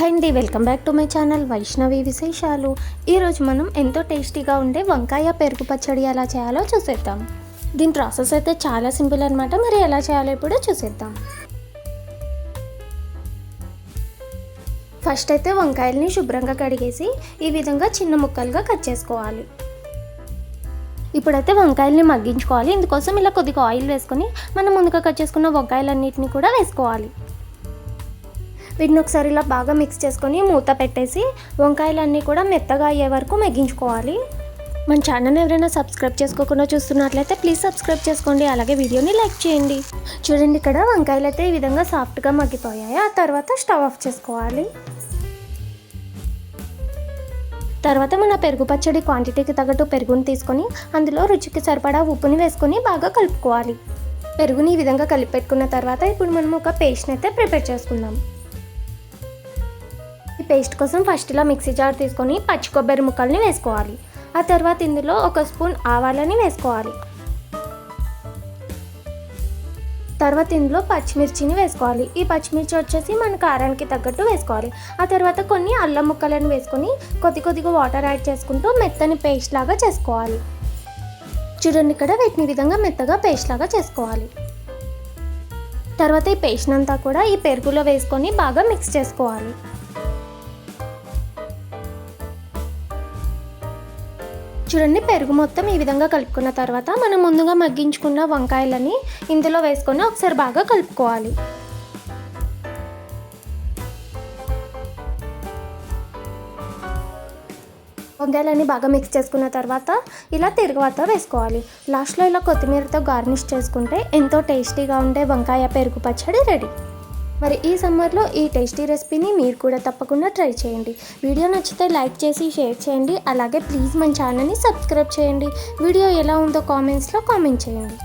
Hi అండి welcome back to my channel Vaishnavi విశేషాలు. ఈరోజు మనం ఎంతో టేస్టీగా ఉండే వంకాయ పెరుగు పచ్చడి ఎలా చేయాలో చూసేద్దాం. దీని ప్రాసెస్ అయితే చాలా సింపుల్ అనమాట మరి ఎలా చేయాలో ఇప్పుడు చూసేద్దాం. ఫస్ట్ అయితే వంకాయల్ని శుభ్రంగా కడిగేసి ఈ విధంగా చిన్న ముక్కలుగా కట్ చేసుకోవాలి. ఇప్పుడైతే వంకాయల్ని మగ్గించుకోవాలి. ఇందుకోసం ఇలా కొద్దిగా ఆయిల్ వేసుకొని మనం ముందుగా కట్ చేసుకున్న వంకాయలన్నిటిని కూడా వేసుకోవాలి. వీటిని ఒకసారి ఇలా బాగా మిక్స్ చేసుకొని మూత పెట్టేసి వంకాయలన్నీ కూడా మెత్తగా అయ్యే వరకు మగ్గించుకోవాలి. మన ఛానల్ ఎవరైనా సబ్స్క్రైబ్ చేసుకోకుండా చూస్తున్నట్లయితే ప్లీజ్ సబ్స్క్రైబ్ చేసుకోండి. అలాగే వీడియోని లైక్ చేయండి. చూడండి ఇక్కడ వంకాయలు అయితే ఈ విధంగా సాఫ్ట్గా మగ్గిపోయాయి. ఆ తర్వాత స్టవ్ ఆఫ్ చేసుకోవాలి. తర్వాత మన పెరుగు పచ్చడి క్వాంటిటీకి తగ్గట్టు పెరుగుని తీసుకొని అందులో రుచికి సరిపడా ఉప్పుని వేసుకొని బాగా కలుపుకోవాలి. పెరుగుని ఈ విధంగా కలిపి పెట్టుకున్న తర్వాత ఇప్పుడు మనం ఒక పేస్ట్ని అయితే ప్రిపేర్ చేసుకుందాం. పేస్ట్ కోసం ఫస్ట్ ఇలా మిక్సీ జార్ తీసుకొని పచ్చి కొబ్బరి ముక్కల్ని వేసుకోవాలి. ఆ తర్వాత ఇందులో ఒక స్పూన్ ఆవాలని వేసుకోవాలి. తర్వాత ఇందులో పచ్చిమిర్చిని వేసుకోవాలి. ఈ పచ్చిమిర్చి వచ్చేసి మన కారానికి తగ్గట్టు వేసుకోవాలి. ఆ తర్వాత కొన్ని అల్లం ముక్కలను వేసుకొని కొద్ది కొద్దిగా వాటర్ యాడ్ చేసుకుంటూ మెత్తని పేస్ట్ లాగా చేసుకోవాలి. చూడండి ఇక్కడ వీటిని విధంగా మెత్తగా పేస్ట్ లాగా చేసుకోవాలి. తర్వాత ఈ పేస్ట్ అంతా కూడా ఈ పెరుగులో వేసుకొని బాగా మిక్స్ చేసుకోవాలి. చూడండి పెరుగు మొత్తం ఈ విధంగా కలుపుకున్న తర్వాత మనం ముందుగా మగ్గించుకున్న వంకాయలని ఇందులో వేసుకొని ఒకసారి బాగా కలుపుకోవాలి. వంకాయలన్నీ బాగా మిక్స్ చేసుకున్న తర్వాత ఇలా తిరుగువాత వేసుకోవాలి. లాస్ట్లో ఇలా కొత్తిమీరతో గార్నిష్ చేసుకుంటే ఎంతో టేస్టీగా ఉండే వంకాయ పెరుగు పచ్చడి రెడీ. మరి ఈ సమ్మర్లో ఈ టేస్టీ రెసిపీని మీరు కూడా తప్పకుండా ట్రై చేయండి. వీడియో నచ్చితే లైక్ చేసి షేర్ చేయండి. అలాగే ప్లీజ్ మన ఛానల్ని సబ్స్క్రైబ్ చేయండి. వీడియో ఎలా ఉందో కామెంట్స్లో కామెంట్ చేయండి.